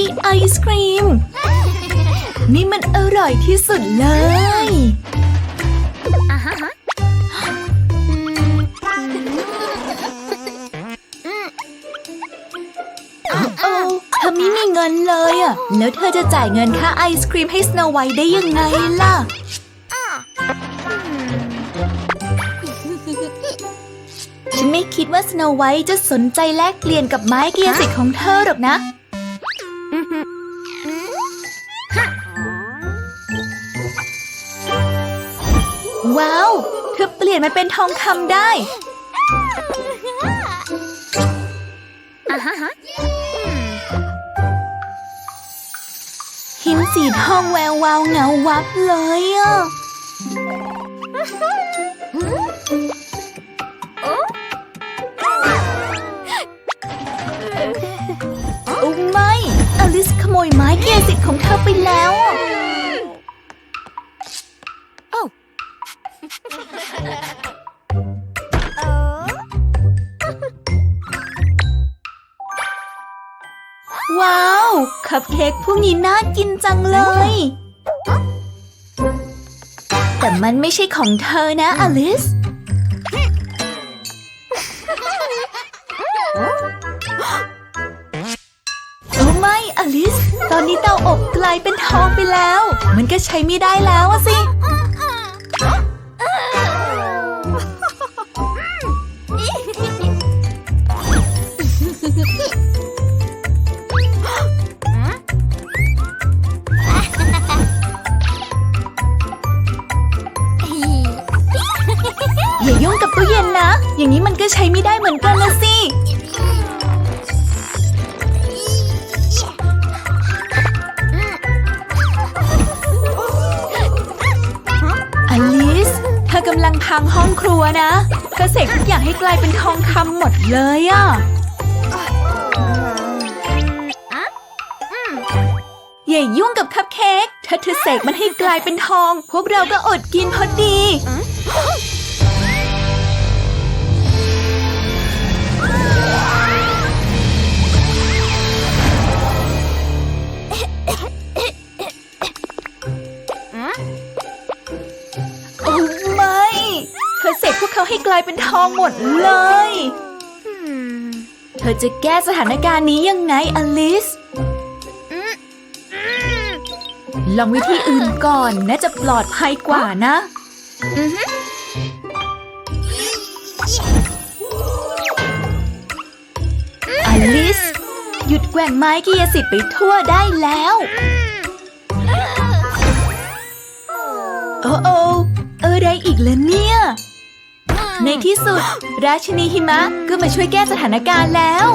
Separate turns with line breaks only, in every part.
ที่ไอศครีม นี่มันอร่อยที่สุดเลยโอ้เธอไม่มีเงินเลยอะแล้วเธอจะจ่ายเงินค่าไอศครีมให้สโนไวท์ได้ยังไงล่ะ ฉันไม่คิดว่าสโนไวท์จะสนใจแลกเปลี่ยนกับไม้เกียร์สิทธิ์ของเธอหรอกนะ ว้าว เธอเปลี่ยนมันเป็นทองคำได้หินสีทองแวววาวเงาวับเลยอะ ว้าว คัพเค้กพวกนี้น่ากินจังเลย แต่มันไม่ใช่ของเธอนะ อลิสโอ้ไม่อลิส ตอนนี้เตาอบกลายเป็นทองไปแล้ว มันก็ใช้ไม่ได้แล้วสิ กับตู้เย็นนะ อย่างนี้มันก็ใช้ไม่ได้เหมือนกันนะสิ อลิส เธอกำลังพังห้องครัวนะเธอเสกทุกอย่างให้กลายเป็นทองคำหมดเลยอะอย่ายุ่งกับคัพเค้ก ถ้าเธอเสกมันให้กลายเป็นทอง พวกเราก็อดกินพอดีายเป็นทองหมดเลย เธอจะแก้สถานการณ์นี้ยังไงอลิส ลองวิธีอื่นก่อนน่าจะปลอดภัยกว่านะ อลิส หยุดแกว่งไม้กียสิทธิ์ไปทั่วได้แล้วโอ้โออะไรอีกล่ะเนี่ย ในที่สุด ราชินีหิมะก็มาช่วยแก้สถานการณ์แล้ว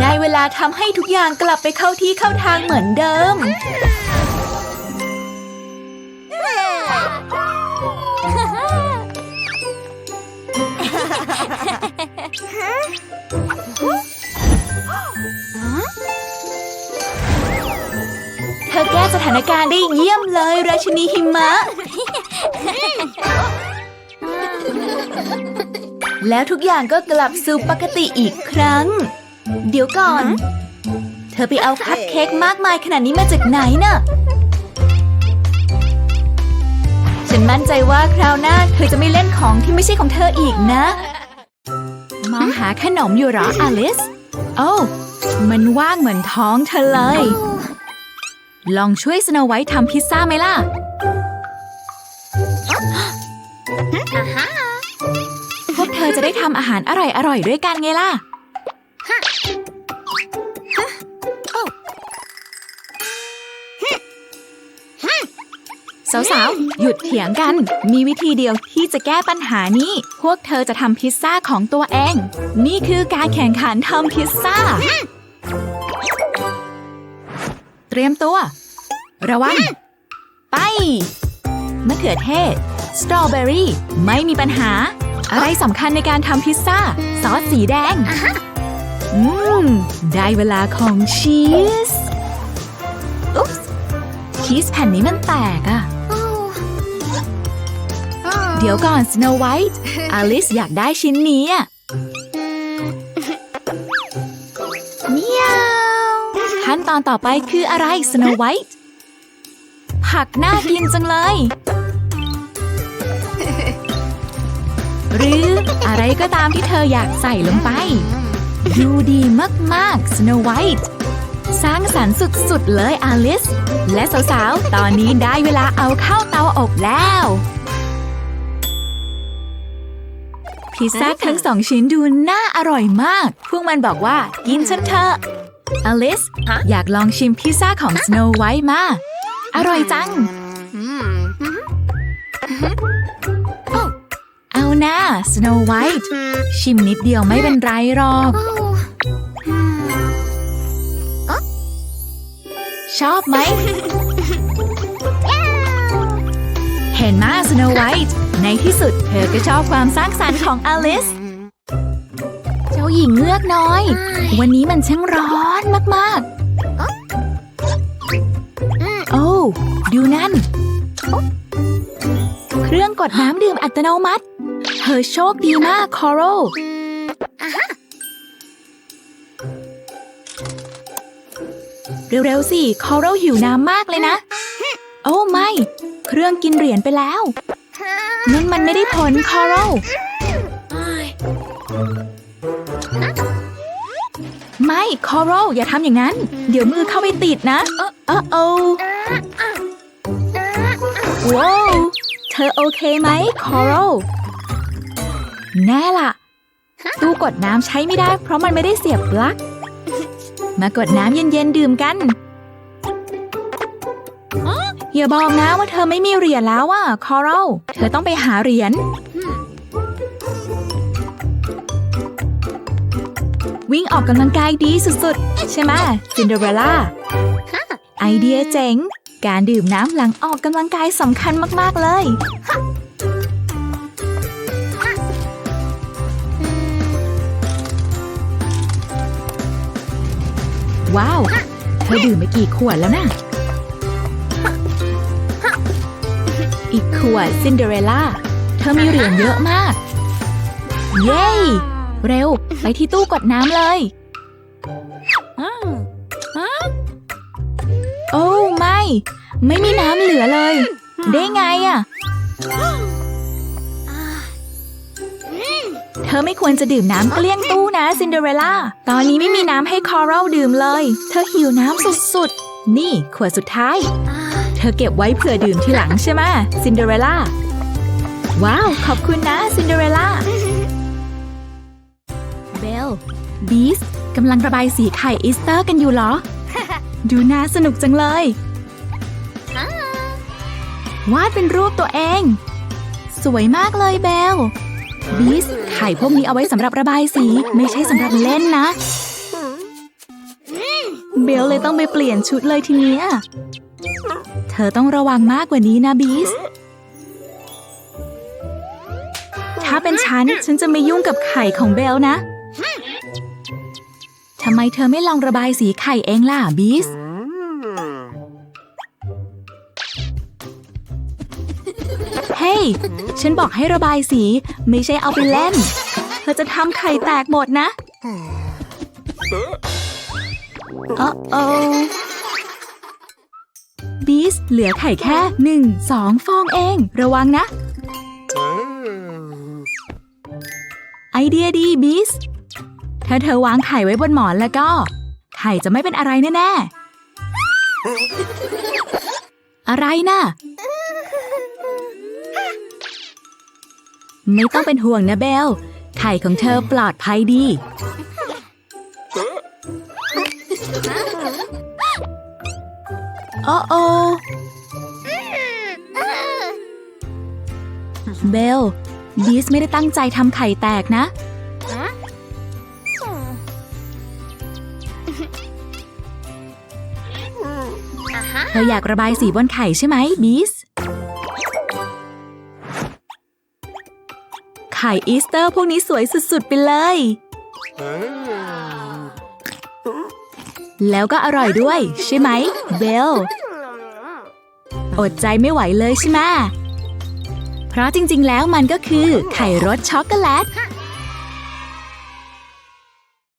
ได้เวลาทำให้ทุกอย่างกลับไปเข้าที่เข้าทางเหมือนเดิม เธอแก้สถานการณ์ได้เยี่ยมเลย ราชินีหิมะ แล้วทุกอย่างก็กลับสู่ปกติอีกครั้ง เดี๋ยวก่อน เธอไปเอาคัพเค้กมากมายขนาดนี้มาจากไหนน่ะ ฉันมั่นใจว่าคราวหน้าเธอจะไม่เล่นของที่ไม่ใช่ของเธออีกนะ มองหาขนมอยู่เหรออลิส โอ้ามันว่างเหมือนท้องเธอเลย ลองช่วยสโนไวท์ทำพิซซ่าไหมล่ะ อจะได้ทำอาหารอร่อยๆด้วยกันไงล่ะ สาวๆ หยุดเถียงกัน มีวิธีเดียวที่จะแก้ปัญหานี้ พวกเธอจะทำพิซซ่าของตัวเอง นี่คือการแข่งขันทำพิซซ่า เตรียมตัว ระวัง ไปมะเขือเทศ สตรอเบอรี่ ไม่มีปัญหา อะไรสำคัญในการทำพิซซ่า ซอสสีแดง อืม ได้เวลาของชีส อุ๊บชีสแผ่นนี้มันแตกอะเดี๋ยวก่อนสโนไวท์อลิสอยากได้ชิ้นนี้อะเมียตอนต่อไปคืออะไรสโนไวท์ผักน่ากินจังเลย หรืออะไรก็ตามที่เธออยากใส่ลงไป ดูดีมากๆ Snow White สร้างสรรค์สุดๆ เลยอลิส และสาวๆ ตอนนี้ได้เวลาเอาเข้าเตาอบแล้ว พิซซ่าทั้งสองชิ้นดูน่าอร่อยมาก พวกมันบอกว่ากินฉันเถอะอลิส อยากลองชิมพิซซ่าของ Snow White มา อร่อยจัง เอาหน้า Snow White ชิมนิดเดียวไม่เป็นไรหรอก ชอบไหม เห็นมา Snow White ในที่สุดเธอก็ชอบความสร้างสรรค์ของอลิส เจ้าหญิงเงือกน้อย วันนี้มันช่างร้อนมากๆ โอ้ ดูนั่น เครื่องกดน้ำดื่มอัตโนมัติ เธอโชคดีมากคอโรเร็วๆสิคอโรหิวน้ำมากเลยนะ โอ้ไม่ เครื่องกินเหรียญไปแล้วนั่นมันไม่ได้ผลคอโรไม่คอโรอย่าทำอย่างนั้น เดี๋ยวมือเข้าไปติดนะ เออโอ้ว้าวเธอโอเคไหมคอโร แน่ล่ะ ตู้กดน้ำใช้ไม่ได้ เพราะมันไม่ได้เสียบปลั๊ก มากดน้ำเย็นๆดื่มกันอย่าบอกนะว่าเธอไม่มีเหรียญแล้วอะคอรัลเธอต้องไปหาเหรียญ วิ่งออกกำลังกายดีสุดๆ ใช่ไหมซินเดอเรลล่า ไอเดียเจ๋ง การดื่มน้ำหลังออกกำลังกายสำคัญมากๆเลย ว้าว เธอดื่มไปกี่ขวดแล้วนะอีกขวดซินเดอเรลล่า เธอมีเหรียญเยอะมาก เย้ เร็ว ไปที่ตู้กดน้ำเลย โอ้ไม่ ไม่มีน้ำเหลือเลย ได้ไงอะ เธอไม่ควรจะดื่มน้ำเกลี้ยงตู้นะซินเดอเรลล่า ตอนนี้ไม่มีน้ำให้คอรัลดื่มเลย เธอหิวน้ำสุดๆ นี่ขวดสุดท้าย เธอเก็บไว้เผื่อดื่มทีหลังใช่ไหมซินเดอเรลล่า ว้าว ขอบคุณนะซินเดอเรลล่า เบล บีสกำลังระบายสีไข่อีสเตอร์กันอยู่เหรอ ดูน่าสนุกจังเลยวาดเป็นรูปตัวเอง สวยมากเลยเบล บีสไข่พวกนี้เอาไว้สำหรับระบายสีไม่ใช่สำหรับเล่นนะ เบลเลยต้องไปเปลี่ยนชุดเลยทีเนี้ยเธอต้องระวังมากกว่านี้นะบีสถ้าเป็นฉัน ฉันจะไม่ยุ่งกับไข่ของเบลนะทำไมเธอไม่ลองระบายสีไข่เองล่ะบีสเฮ้ย ฉันบอกให้ระบายสีไม่ใช่เอาไปเล่น เธอจะทำไข่แตกหมดนะเออโอบีสเหลือไข่แค่หนึ่งสองฟองเอง ระวังนะ ไอเดียดีบีสถ้าเธอวางไข่ไว้บนหมอนแล้วก็ ไข่จะไม่เป็นอะไรแน่ ๆ อะไรนะ่ะ ไม่ต้องเป็นห่วงนะเบล ไข่ของเธอปลอดภัยดี โอ้โอเบล บีสไม่ได้ตั้งใจทำไข่แตกนะ เธออยากระบายสีบนไข่ใช่ไหมบีส ไข่อีสเตอร์พวกนี้สวยสุดๆไปเลย แล้วก็อร่อยด้วย ใช่ไหมเบล อดใจไม่ไหวเลยใช่ไหมเพราะจริงๆแล้วมันก็คือไข่รสช็อกโกแลต